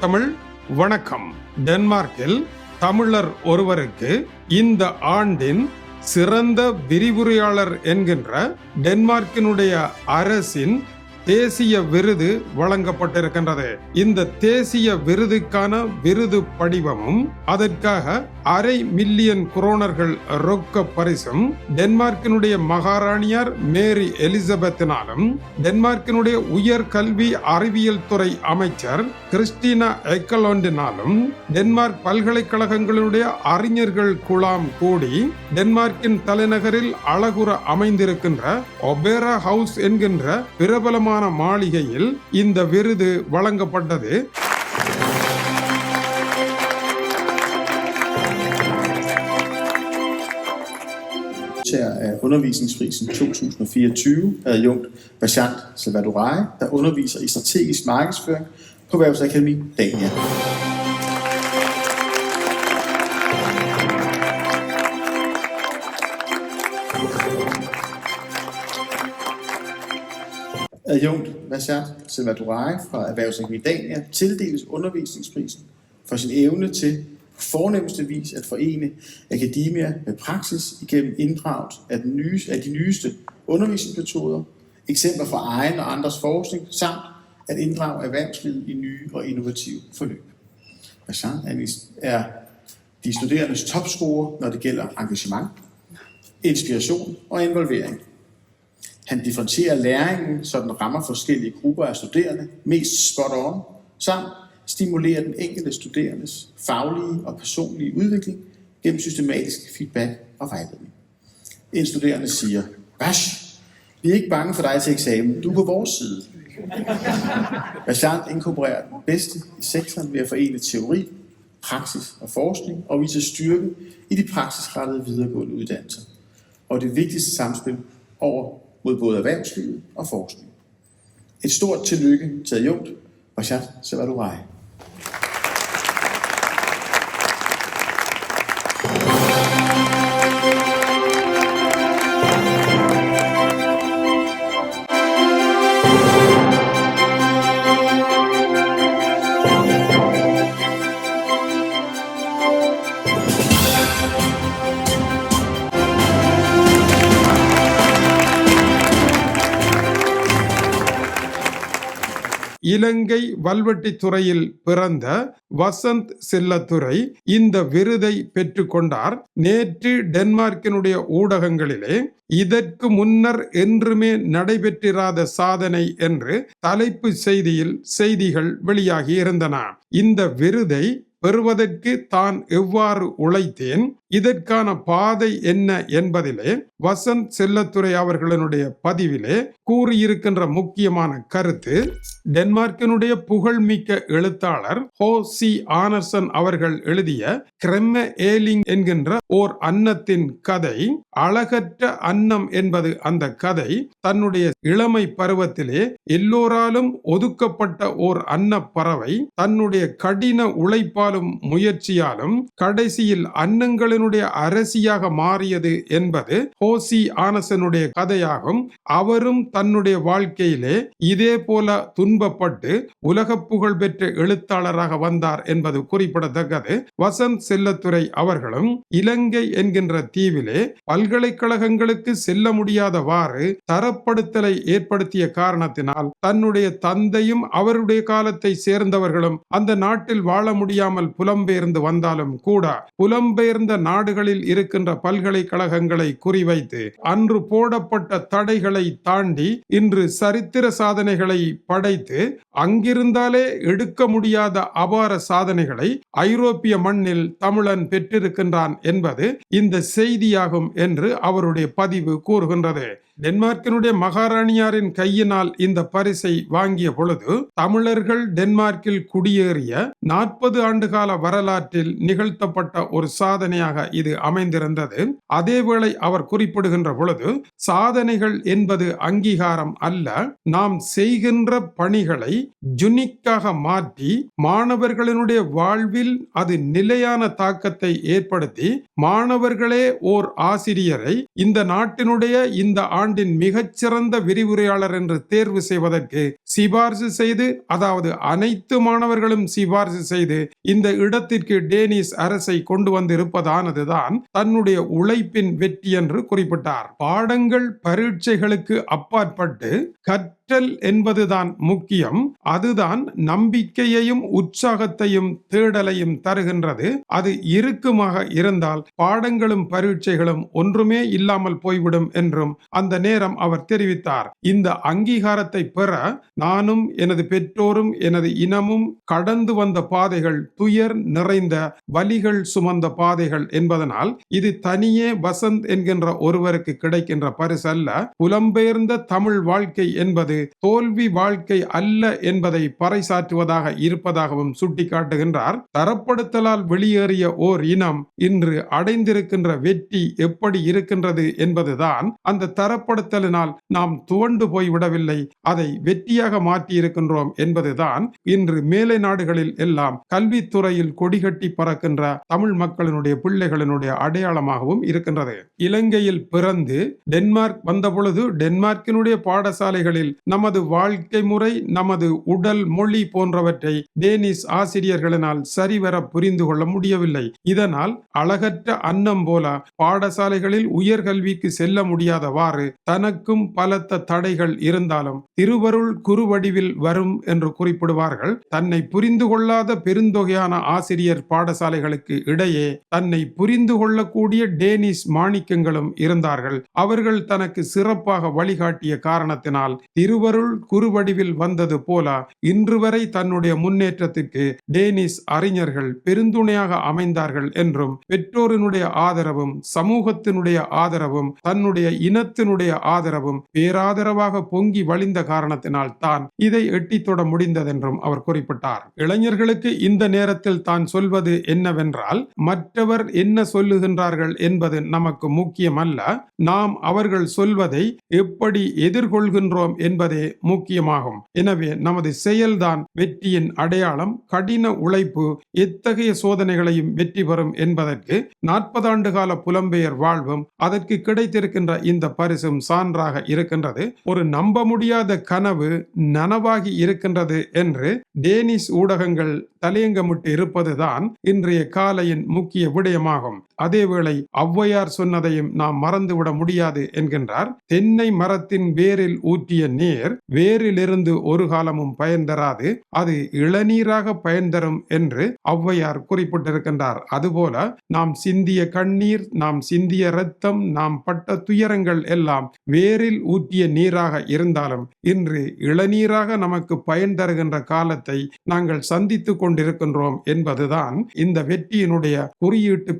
தமிழ் வணக்கம். டென்மார்க்கில் தமிழர் ஒருவருக்கு இந்த ஆண்டின் சிறந்த விரிவுரையாளர் என்கின்ற டென்மார்க்கினுடைய அரசின் தேசிய விருது வழங்கப்பட்டிருக்கின்றது. இந்த தேசிய விருதுக்கான விருது படிவமும் அதற்காக அரை மில்லியன் குரோனர்கள் ரொக்க பரிசும் டென்மார்க்கினுடைய மகாராணியார் மேரி எலிசபெத்தினாலும் டென்மார்க்கினுடைய உயர் கல்வி அறிவியல் துறை அமைச்சர் கிறிஸ்டினா எக்கலோண்டினாலும் டென்மார்க் பல்கலைக்கழகங்களுடைய அறிஞர்கள் குழாம் கூடி டென்மார்க்கின் தலைநகரில் அழகுற அமைந்திருக்கின்ற ஒபேரா ஹவுஸ் என்கின்ற பிரபலமான மாளிகையில் இந்த விருது வழங்கப்பட்டது. Modtager af Undervisningsprisen 2024, adjunkt Bashant Salvadorai, der underviser i strategisk markedsføring på Erhvervsakademi Dania. Adjunkt Bashant Salvadorai fra Erhvervsakademi Dania tildeles undervisningsprisen for sin evne til fornemmeste vis at forene akademia med praksis igennem inddraget af, den nye, af de nyeste undervisningsmetoder, eksempler fra egen og andres forskning, samt at inddrage erhvervslivet i nye og innovative forløb. Bachan er de studerendes topscorer, når det gælder engagement, inspiration og involvering. Han differentierer læringen, så den rammer forskellige grupper af studerende mest spot on, samt stimulerer den enkelte studerendes faglige og personlige udvikling gennem systematisk feedback og vejledning. En studerende siger, Bash, vi er ikke bange for dig til eksamen, du er på vores side. Bashant inkorporerer den bedste i sektoren ved at forene teori, praksis og forskning og viser styrke i de praksisrettede videregående uddannelser. Og det vigtigste samspil over mod både erhvervslivet og forskning. Et stort tillykke til adjunkt Bashant Salvadorai. இலங்கை வல்வெட்டித்துறையில் பிறந்த வசந்த் செல்லத்துறை இந்த விருதை பெற்றுக்கொண்டார். நேற்று டென்மார்க்கினுடைய ஊடகங்களிலே இதற்கு முன்னர் என்றுமே நடைபெற்றிராத சாதனை என்று தலைப்பு செய்தியில் செய்திகள் வெளியாகி இருந்தன. இந்த விருதை பெறுவதற்கு தான் எவ்வாறு உழைத்தேன்? இதற்கான பாதை என்ன என்பதிலே வசந்த் செல்லத்துறை அவர்களினுடைய பதிவிலே கூறியிருக்கின்ற முக்கியமான கருத்து டென்மார்க்கினுடைய புகழ்மிக்க எழுத்தாளர் ஹோ சி ஆனர்சன் அவர்கள் எழுதிய கிரெம்ம ஏலிங் என்கின்ற ஓர் அன்னத்தின் கதை அழகற்ற அன்னம் என்பது அந்த கதை தன்னுடைய இளமை பருவத்திலே எல்லோராலும் ஒதுக்கப்பட்ட ஓர் அன்ன பறவை தன்னுடைய கடின உழைப்பால் உழைப்பாலும் முயற்சியாலும் கடைசியில் அன்னங்களினுடைய அரசியாக மாறியது என்பது ஹோசி ஆனசனுடைய கதையாகும். அவரும் தன்னுடைய வாழ்க்கையிலே இதே போல துன்பப்பட்டு உலக புகழ் பெற்ற எழுத்தாளராக வந்தார் என்பது குறிப்பிடத்தக்கது. வசந்த் செல்லத்துறை அவர்களும் இலங்கை என்கின்ற தீவிலே பல்கலைக்கழகங்களுக்கு செல்ல முடியாதவாறு தரப்படுத்தலை ஏற்படுத்திய காரணத்தினால் தன்னுடைய தந்தையும் அவருடைய காலத்தை சேர்ந்தவர்களும் அந்த நாட்டில் வாழ முடியாமல் புலம்பெயர்ந்து வந்தாலும் கூட புலம்பெயர்ந்த நாடுகளில் இருக்கின்ற பல்கலைக்கழகங்களை குறிவைத்து அன்று போடப்பட்ட தடைகளை தாண்டி இன்று சரித்திர சாதனைகளை படைத்து அங்கிருந்தாலே எடுக்க முடியாத அபார சாதனைகளை ஐரோப்பிய மண்ணில் தமிழன் பெற்றிருக்கின்றான் என்பது இந்த செய்தியாகும் என்று அவருடைய பதிவு கூறுகின்றது. டென்மார்க்கினுடைய மகாராணியாரின் கையினால் இந்த பரிசை வாங்கிய பொழுது தமிழர்கள் டென்மார்க்கில் குடியேறிய நாற்பது ஆண்டுகால வரலாற்றில் நிகழ்த்தப்பட்ட ஒரு சாதனையாக இது அமைந்திருந்தது. அதேவேளை அவர் குறிப்பிடுகின்ற பொழுது சாதனைகள் என்பது அங்கீகாரம் அல்ல நாம் செய்கின்ற பணிகளை ஜுனிக்காக மாற்றி மாணவர்களினுடைய வாழ்வில் அது நிலையான தாக்கத்தை ஏற்படுத்தி மாணவர்களே ஓர் ஆசிரியரை இந்த நாட்டினுடைய இந்த ஆண்டின் மிகச்சிறந்த விரிவுரையாளர் என்று தேர்வு செய்வதற்கு சிபார்சு செய்து அதாவது அனைத்து மாணவர்களும் சிபார்சு செய்து இந்த இடத்திற்கு டேனிஸ் அரசை கொண்டு வந்திருப்பதானதுதான் தன்னுடைய உழைப்பின் வெற்றி என்று குறிப்பிட்டார். பாடங்கள் பரீட்சைகளுக்கு அப்பாற்பட்டு கற்றல் என்பதுதான் முக்கியம். அதுதான் நம்பிக்கையையும் உற்சாகத்தையும் தேடலையும் தருகின்றது. அது இறுக்கமாக இருந்தால் பாடங்களும் பரீட்சைகளும் ஒன்றுமே இல்லாமல் போய்விடும் என்றும் அந்த நேரம் அவர் தெரிவித்தார். இந்த அங்கீகாரத்தை பெற நானும் எனது பெற்றோரும் எனது இனமும் கடந்து வந்த பாதைகள் துயர் நிறைந்த வலிகள் சுமந்த பாதைகள் என்பதனால் இது தனியே வசந்த் என்கின்ற ஒருவருக்கு கிடைக்கின்ற பரிசு அல்ல புலம்பெயர்ந்த தமிழ் வாழ்க்கை என்பது தோல்வி வாழ்க்கை அல்ல என்பதை பறைசாற்றுவதாக இருப்பதாகவும் சுட்டிக்காட்டுகின்றார். தரப்படுத்தலால் வெளியேறிய ஓர் இனம் இன்று அடைந்திருக்கின்ற வெற்றி எப்படி இருக்கின்றது என்பதுதான் அந்த தரப்படுத்தலினால் நாம் துவண்டு போய்விடவில்லை. அதை வெற்றியாக மாற்றி இருக்கின்றோம் என்பதுதான் இன்று மேலை நாடுகளில் எல்லாம் கல்வித்துறையில் கொடிகட்டி பறக்கின்ற தமிழ் மக்களினுடைய பிள்ளைகளினுடைய அடையாளமாகவும் இருக்கின்றது. இலங்கையில் பிறந்து டென்மார்க் வந்தபொழுது டென்மார்க்கினுடைய பாடசாலைகளில் நமது வாழ்க்கை முறை நமது உடல் மொழி போன்றவற்றை டேனிஸ் ஆசிரியர்களினால் சரிவர புரிந்து கொள்ள முடியவில்லை. இதனால் அழகற்ற அன்னம் போல பாடசாலைகளில் உயர்கல்விக்கு செல்ல முடியாதவாறு தனக்கும் பலத்த தடைகள் இருந்தாலும் திருவருள் குறுவடிவில் வரும் என்று குறிப்பிடுவார்கள். தன்னை புரிந்து கொள்ளாத பெருந்தொகையான ஆசிரியர் பாடசாலைகளுக்கு இடையே தன்னை புரிந்து கொள்ளக்கூடிய டேனிஸ் மாணிக்கங்களும் இருந்தார்கள். அவர்கள் தனக்கு சிறப்பாக வழிகாட்டிய காரணத்தினால் திரு திருவருள் குறுவடிவில் வந்தது போல. இன்று வரை தன்னுடைய முன்னேற்றத்திற்கு டேனிஸ் அறிஞர்கள் பெருந்துணையாக அமைந்தார்கள் என்றும் பெற்றோரினுடைய ஆதரவும் சமூகத்தினுடைய ஆதரவும் தன்னுடைய இனத்தினுடைய ஆதரவும் பேராதரவாக பொங்கி வழிந்த காரணத்தினால் தான் இதை எட்டித் தொட முடிந்ததென்றும் அவர் குறிப்பிட்டார். இளைஞர்களுக்கு இந்த நேரத்தில் தான் சொல்வது என்னவென்றால் மற்றவர் என்ன சொல்லுகின்றார்கள் என்பது நமக்கு முக்கியமல்ல. நாம் அவர்கள் சொல்வதை எப்படி எதிர்கொள்கின்றோம் என்பது முக்கியமாகும். எனவே நமது செயல்தான் வெற்றியின் அடையாளம் கடின உழைப்பு எத்தகைய சோதனைகளையும் வெற்றி பெறும் என்பதற்கு நாற்பது ஆண்டு கால புலம்பெயர் வாழ்வும் அதற்கு கிடைத்திருக்கின்ற இந்த பரிசும் சான்றாக இருக்கின்றது. ஒரு நம்ப முடியாத கனவு நனவாகி இருக்கின்றது என்று டேனிஷ் ஊடகங்கள் தலையங்கமிட்டு இருப்பதுதான் இன்றைய காலையின் முக்கிய விடயமாகும். அதேவேளை ஔவையார் சொன்னதையும் நாம் மறந்துவிட முடியாது என்கின்றார். தென்னை மரத்தின் வேரில் ஊற்றிய நீர் வேரிலிருந்து ஒரு காலமும் பயன் தராது அது இளநீராக பயன் தரும் என்று ஔவையார் குறிப்பிட்டிருக்கின்றார். அதுபோல நாம் சிந்திய கண்ணீர் நாம் சிந்திய இரத்தம் நாம் பட்ட துயரங்கள் எல்லாம் வேரில் ஊற்றிய நீராக இருந்தாலும் இன்று இளநீராக நமக்கு பயன் தருகின்ற காலத்தை நாங்கள் சந்தித்துக் கொண்டிருக்கின்றோம் என்பதுதான் இந்த வெற்றியினுடைய குறியீட்டு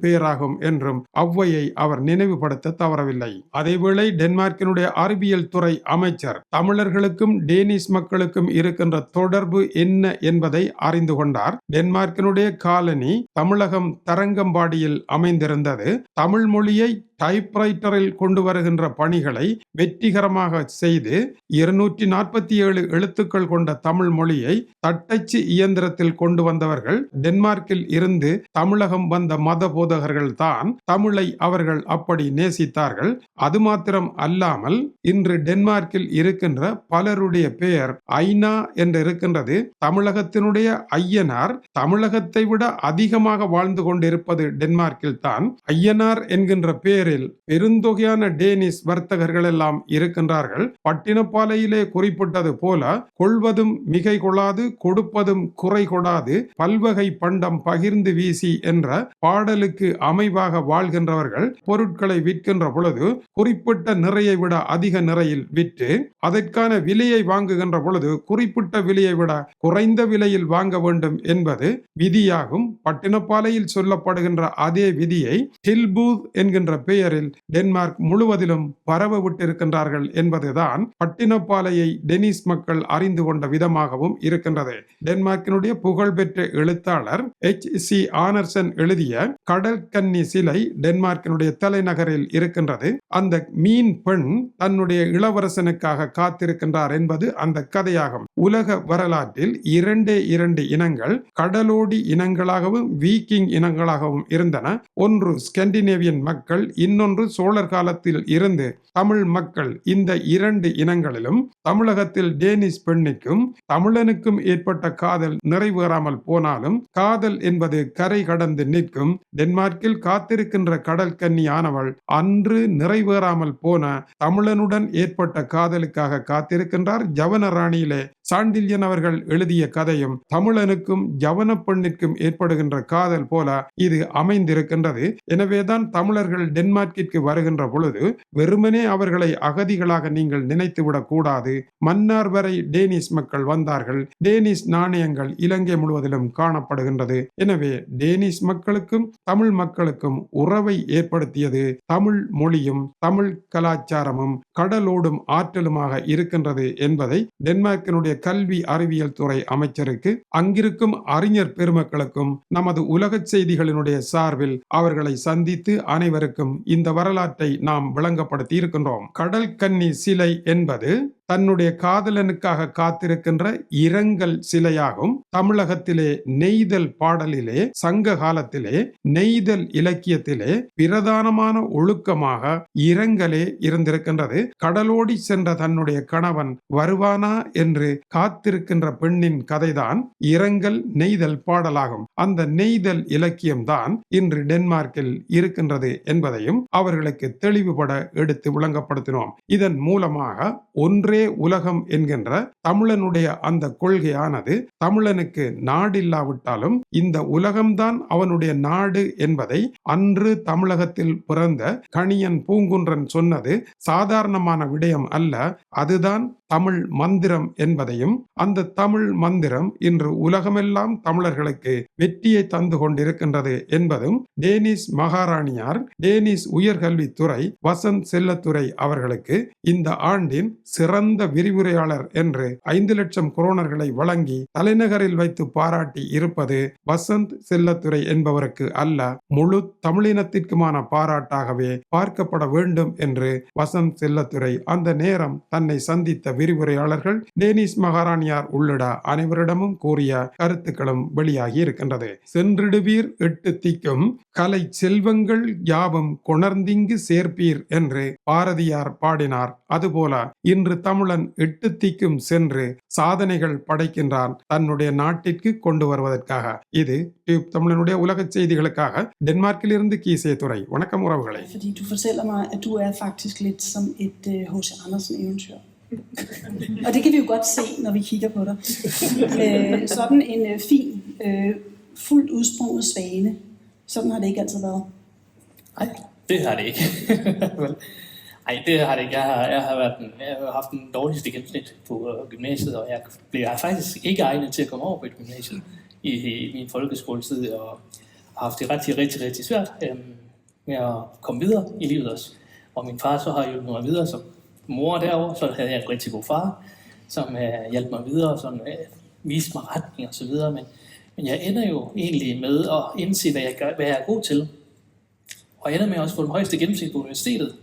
பெயராகும் என்றும் அவ்வையை அவர் நினைவுபடுத்த தவறவில்லை. அதேவேளை டென்மார்க்கினுடைய அறிவியல் துறை அமைச்சர் தமிழர்களுக்கும் டேனிஷ் மக்களுக்கும் இருக்கின்ற தொடர்பு என்ன என்பதை அறிந்து கொண்டார். டென்மார்க்கினுடைய காலனி தமிழகம் தரங்கம்பாடியில் அமைந்திருந்தது. தமிழ் மொழியை டைப்ரைட்டரில் கொண்டு வருகின்ற பணிகளை வெற்றிகரமாக செய்து இருநூற்றி நாற்பத்தி ஏழு எழுத்துக்கள் கொண்ட தமிழ் மொழியை தட்டச்சு இயந்திரத்தில் கொண்டு வந்தவர்கள் டென்மார்க்கில் இருந்து தமிழகம் வந்த மத போதகர்கள் தான் தமிழை அவர்கள் அப்படி நேசித்தார்கள். அது மாத்திரம் அல்லாமல் இன்று டென்மார்க்கில் இருக்கின்ற பலருடைய பெயர் ஐநா என்று இருக்கின்றது தமிழகத்தினுடைய ஐயனார் தமிழகத்தை விட அதிகமாக வாழ்ந்து கொண்டிருப்பது டென்மார்க்கில் தான். ஐயனார் என்கின்ற பெயரில் பெருந்தொகையான டேனிஸ் வர்த்தகர்கள் எல்லாம் இருக்கின்றார்கள். பட்டினப்பாலையிலே குறிப்பிட்டது போல கொள்வதும் மிகை கொள்ளாது கொடுப்பதும் குறை கொடாது. பல்வகை பண்டம் பகிர்ந்து வீசி என்ற பாடலுக்கு அமை அமைவாக வாழ்கின்றவர்கள் பொருட்களை விற்கின்ற பொழுது குறிப்பிட்ட நிறையை விட அதிக நிறையில் விற்று அதற்கான விலையை வாங்குகின்ற பொழுது குறிப்பிட்ட விலையை விட குறைந்த விலையில் வாங்க வேண்டும் என்பது விதியாகும். பட்டினப்பாலையில் சொல்லப்படுகின்ற அதே விதியை ஹில்பூத் என்கின்ற பெயரில் டென்மார்க் முழுவதிலும் பரவ விட்டிருக்கின்றார்கள் என்பதுதான் பட்டினப்பாலையை டெனிஸ் மக்கள் அறிந்து கொண்ட விதமாகவும் இருக்கின்றது. டென்மார்க்கினுடைய புகழ்பெற்ற எழுத்தாளர் எச். சி. ஆனர்சன் எழுதிய கடல் கன்னி கன்னி சிலை டென்மார்க்கினுடைய தலைநகரில் இருக்கின்றது. அந்த மீன் பெண் தன்னுடைய இளவரசனுக்காக காத்திருக்கின்றார் என்பது அந்த கதையாகும். உலக வரலாற்றில் இரண்டே இரண்டு இனங்கள் கடலோடி இனங்களாகவும் வீக்கிங் இனங்களாகவும் இருந்தன. ஒன்று ஸ்கெண்டினேவியன் மக்கள் இன்னொன்று சோழர் காலத்தில் இருந்து தமிழ் மக்கள். இந்த இரண்டு இனங்களிலும் தமிழகத்தில் டேனிஷ் பெண்ணுக்கும் தமிழனுக்கும் ஏற்பட்ட காதல் நிறைவேறாமல் போனாலும் காதல் என்பது கரை கடந்து நிற்கும். டென்மார்க்கில் காத்திருக்கின்ற கடல் கன்னியானவள் அன்று நிறைவேறாமல் போன தமிழனுடன் ஏற்பட்ட காதலுக்காக காத்திருக்கின்றார். ஜவன ராணியிலே சாண்டில்யன் அவர்கள் எழுதிய கதையும் தமிழனுக்கும் ஜவன பெண்ணிற்கும் ஏற்படுகின்ற காதல் போல இது அமைந்திருக்கின்றது. எனவேதான் தமிழர்கள் டென்மார்க்கிற்கு வருகின்ற பொழுது வெறுமனே அவர்களை அகதிகளாக நீங்கள் நினைத்துவிடக் கூடாது. மன்னார் வரை டேனிஸ் மக்கள் வந்தார்கள். டேனிஸ் நாணயங்கள் இலங்கை முழுவதிலும் காணப்படுகின்றது. எனவே டேனிஸ் மக்களுக்கும் தமிழ் மக்களுக்கும் உறவை ஏற்படுத்தியது தமிழ் மொழியும் தமிழ் கலாச்சாரமும் கடலோடும் ஆற்றலுமாக இருக்கின்றது என்பதை டென்மார்க்கினுடைய கல்வி அறிவியல் துறை அமைச்சருக்கு அங்கிருக்கும் அறிஞர் பெருமக்களுக்கும் நமது உலக செய்திகளினுடைய சார்பில் அவர்களை சந்தித்து அனைவருக்கும் இந்த வரலாற்றை நாம் விளங்கப்படுத்தி இருக்கின்றோம். கடல் கன்னி சிலை என்பது தன்னுடைய காதலனுக்காக காத்திருக்கின்ற இரங்கல் சிலையாகும். தமிழகத்திலே நெய்தல் பாடலிலே சங்க காலத்திலே நெய்தல் இலக்கியத்திலே பிரதானமான ஒழுக்கமாக இரங்கலே இருந்திருக்கின்றது. கடலோடி சென்ற தன்னுடைய கணவன் வருவானா என்று காத்திருக்கின்ற பெண்ணின் கதைதான் இரங்கல் நெய்தல் பாடலாகும். அந்த நெய்தல் இலக்கியம்தான் இன்று டென்மார்க்கில் இருக்கின்றது என்பதையும் அவர்களுக்கு தெளிவுபட எடுத்து விளங்கப்படுத்தினோம். இதன் மூலமாக ஒன்றே உலகம் என்கின்ற தமிழனுடைய அந்த கொள்கையானது தமிழனுக்கு நாடில்லாவிட்டாலும் இந்த உலகம்தான் அவனுடைய நாடு என்பதை அன்று தமிழகத்தில் பிறந்த கணியன் பூங்குன்றன் சொன்னது சாதாரணமான விடயம் அல்ல. அதுதான் தமிழ் மந்திரம் என்பதையும் அந்த தமிழ் மந்திரம் இன்று உலகமெல்லாம் தமிழர்களுக்கு வெற்றியை தந்து கொண்டிருக்கின்றது என்பதும் டேனிஸ் மகாராணியார் டேனிஸ் உயர்கல்வித்துறை வசந்த் செல்லத்துறை அவர்களுக்கு இந்த ஆண்டின் சிறந்த விரிவுரையாளர் என்று ஐந்து லட்சம் குரோனர்களை வழங்கி தலைநகரில் வைத்து பாராட்டி இருப்பது வசந்த் செல்லத்துறை என்பவருக்கு அல்ல முழு தமிழினத்திற்குமான பாராட்டாகவே பார்க்கப்பட வேண்டும் என்று வசந்த் செல்லத்துறை அந்த நேரம் தன்னை சந்தித்த விரிவுரையாளர்கள் டேனிஷ் மகாராணியார் உள்ளிட அனைவரிடமும் கூறிய கருத்துக்களும் வெளியாகி இருக்கின்றது. சென்றிடுவீர் எட்டு திக்கும் கலை செல்வங்கள் யாவும் கொணர்ந்திங்கு சேர்ப்பீர் என்று பாரதியார் பாடினார். அதுபோல இன்று தமிழன் எட்டு திக்கும் சென்று சாதனைகள் படைக்கின்றான் தன்னுடைய நாட்டிற்கு கொண்டு வருவதற்காக. இது டியூப் தமிழனுடைய உலக செய்திகளுக்காக. டென்மார்க்கில் இருந்து கீசே துறை வணக்கம் உறவுகளை. Fordi du fortæller mig, at du er faktisk lidt som et øh, H.C. Andersen-eventyr. Og det kan vi jo godt se, når vi kigger på dig. Øh, sådan en øh, fin, øh, fuldt udsprunget svane. Sådan har det ikke altid været. Nej, det har det ikke. Nej, det har det ikke. Jeg har, jeg har, været den, jeg har haft den dårligste gennemsnit på øh, gymnasiet, og jeg blev faktisk ikke egnet til at komme over på et gymnasium i, i min folkeskoletid, og har haft det rigtig, rigtig, rigtig svært øh, med at komme videre i livet også. Og min far så har hjulpet mig videre som mor derovre, så havde jeg en rigtig god far, som øh, hjalp mig videre, og som øh, viste mig retning og så videre, men, men jeg ender jo egentlig med at indse, hvad jeg, gør, hvad jeg er god til. Og jeg ender med at også få den højeste gennemsnit på universitetet,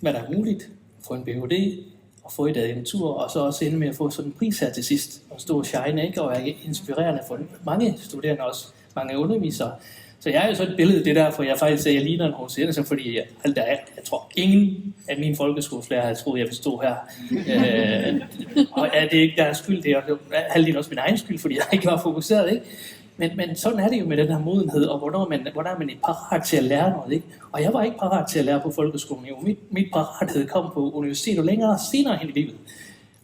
hvad der er muligt, få en Ph.D. og få et agentur, og så også ende med at få sådan en pris her til sidst, og stå og shine, ikke? og være inspirerende for mange studerende også, mange undervisere. Så jeg er jo så et billede, det der, for jeg faktisk siger, at jeg ligner en H.C. Andersen, fordi jeg, alt er, jeg tror, ingen af mine folkeskolelærer havde troet, jeg ville stå her. øh, og er det ikke deres skyld, det er jo halvdelen også min egen skyld, fordi jeg ikke var fokuseret, ikke? Men, men sådan er det jo med den her modenhed, og hvornår man, hvornår er man ikke parat til at lære noget, ikke? Og jeg var ikke parat til at lære på folkeskolen, jo. Mit, mit parathed kom på universitetet længere senere hen i livet.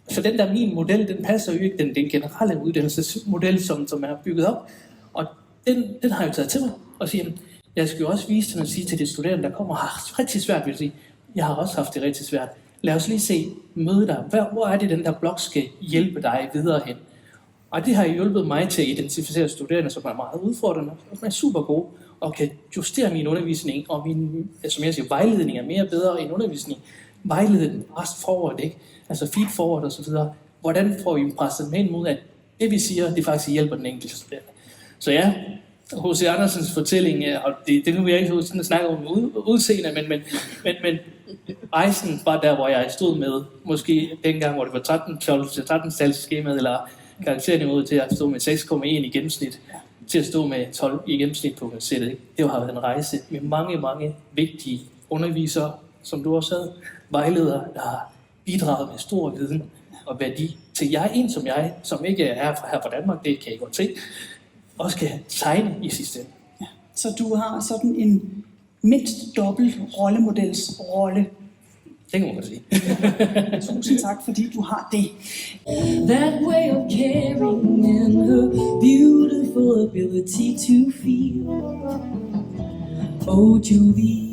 Så den der min model, den passer jo ikke den, den generelle uddannelsesmodel, som, som er bygget op. Den, den har jeg jo taget til mig og siger, jeg skal jo også vise til at sige til de studerende, der kommer har rigtig svært ved at sige, jeg har også haft det rigtig svært. Lad os lige se, møde dig. Hvor, hvor er det, den der blog skal hjælpe dig videre hen? Og det har hjulpet mig til at identificere studerende, som er meget udfordrende, og som er super gode, og kan justere min undervisning, og min, altså, som jeg siger, vejledning er mere bedre end undervisning. Vejledning rest forward, ikke? Altså feed forward og så videre. Hvordan får vi presset med ind mod, at det vi siger, det faktisk hjælper den enkelte studerende. Så ja, H.C. Andersens fortælling, øh, og det, det nu vil jeg ikke sådan snakke om ud, udseende, men, men, men, men rejsen var der, hvor jeg stod med, måske dengang, hvor det var 13 12 13 skemaet eller karakterniveauet til at stå med 6,1 i gennemsnit, til at stå med 12 i gennemsnit på universitetet. ikke? Det har været en rejse med mange, mange vigtige undervisere, som du også havde, vejledere, der har bidraget med stor viden og værdi til jeg, en som jeg, som ikke er fra, her fra Danmark, det kan jeg godt se, også kan tegne i sidste ende. Ja. Så du har sådan en mindst dobbelt rollemodels rolle. Det kan man godt sige. Tusind tak, fordi du har det. That way of caring and her beautiful ability to feel. Oh, Julie,